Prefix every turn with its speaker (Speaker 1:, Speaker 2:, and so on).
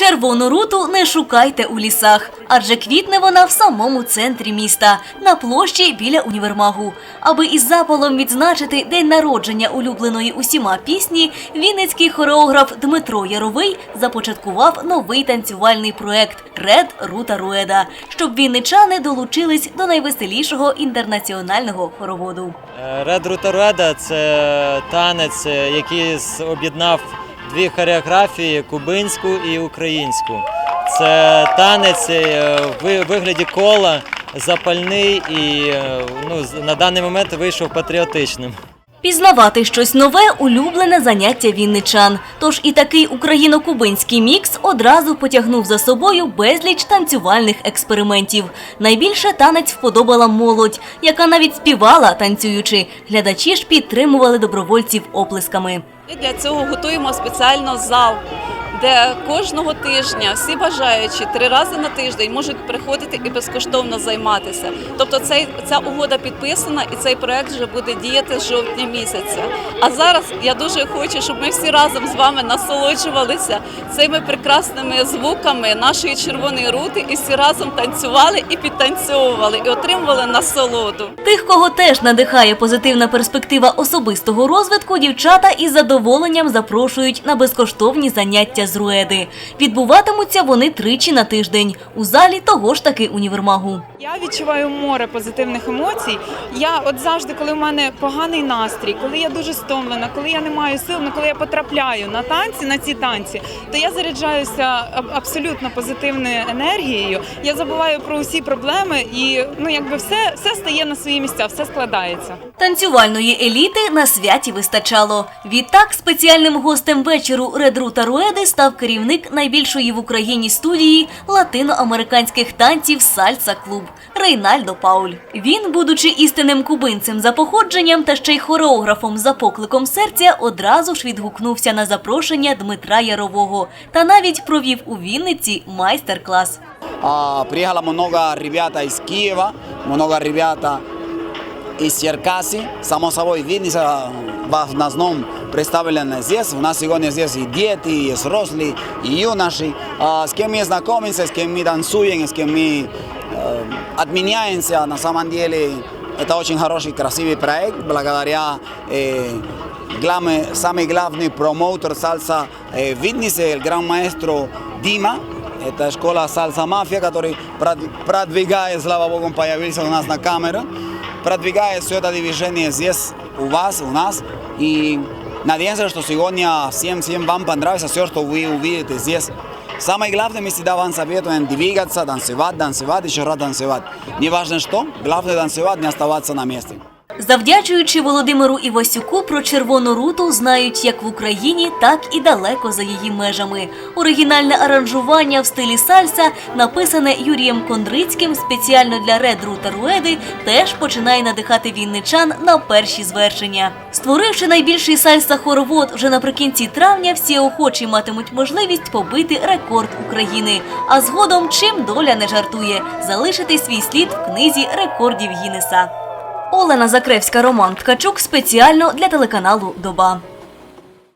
Speaker 1: Червону руту не шукайте у лісах, адже квітне вона в самому центрі міста, на площі біля універмагу. Аби із запалом відзначити день народження улюбленої усіма пісні, вінницький хореограф Дмитро Яровий започаткував новий танцювальний проект Ред Рута Руеда, щоб вінничани долучились до найвеселішого інтернаціонального хороводу.
Speaker 2: Ред Рутаруеда це танець, е, який об'єднав дві хореографії кубинську і українську. Це танець е, в вигляді кола, запальний і е, ну, на даний момент вийшов патріотичним.
Speaker 1: Пізнавати щось нове улюблене заняття вінничан. Тож і такий україно-кубинський мікс одразу потягнув за собою безліч танцювальних експериментів. Найбільше танець вподобала молодь, яка навіть співала танцюючи. Глядачі ж підтримували добровольців оплесками.
Speaker 3: Ми для цього готуємо спеціально зал, де кожного тижня всі бажаючі три рази на тиждень можуть приходити і безкоштовно займатися. Тобто цей, ця угода підписана і цей проект вже буде діяти з жовтня місяця. А зараз я дуже хочу, щоб ми всі разом з вами насолоджувалися цими прекрасними звуками нашої червоної рути і всі разом танцювали і підтанцьовували, і отримували насолоду.
Speaker 1: Тих, кого теж надихає позитивна перспектива особистого розвитку, дівчата із задоволенням запрошують на безкоштовні заняття з руеди. Відбуватимуться вони тричі на тиждень у залі того ж таки універмагу.
Speaker 4: Я відчуваю море позитивних емоцій. Я от завжди, коли в мене поганий настрій, коли я дуже стомлена, коли я не маю сил, ну коли я потрапляю на танці, на ці танці, то я заряджаюся абсолютно позитивною енергією. Я забуваю про усі проблеми, і ну якби все, все стає на свої місця, все складається.
Speaker 1: Танцювальної еліти на святі вистачало. Відтак спеціальним гостем вечору Редру та Руеди став керівник найбільшої в Україні студії латиноамериканських танців Сальса Клуб Рейнальдо Пауль. Він, будучи істинним кубинцем за походженням та ще й хореографом за покликом серця, одразу ж відгукнувся на запрошення Дмитра Ярового та навіть провів у Вінниці майстер-клас.
Speaker 5: А, приехало много ребята из Киева, много ребята из Черкаси. Само собой, Винница в основном представлена здесь. У нас сегодня здесь и дети, и взрослые, и юноши. А, с кем мы знакомимся, с кем мы танцуем, с кем мы э, обменяемся. На самом деле, это очень хороший, красивый проект. Благодаря э, главный, самый главный промоутер сальса э, в Виннисе, el gran maestro Дима. Это школа Сальса Мафия, который прод- продвигает, слава богу, появился у нас на камеру, продвигает все это движение здесь, у вас, у нас. И надеемся, что сегодня всем, всем вам понравится все, что вы увидите здесь. Самое главное, мы всегда вам советуем двигаться, танцевать, танцевать, еще раз танцевать. Не важно что, главное танцевать, не оставаться на месте.
Speaker 1: Завдячуючи Володимиру Івасюку про червону руту знають як в Україні, так і далеко за її межами. Оригінальне аранжування в стилі сальса, написане Юрієм Кондрицьким спеціально для Ред Рута Руеди, теж починає надихати вінничан на перші звершення. Створивши найбільший сальса-хоровод вже наприкінці травня, всі охочі матимуть можливість побити рекорд України. А згодом, чим доля не жартує, залишити свій слід в книзі рекордів Гіннеса. Олена Закревська, Роман Ткачук спеціально для телеканалу Доба.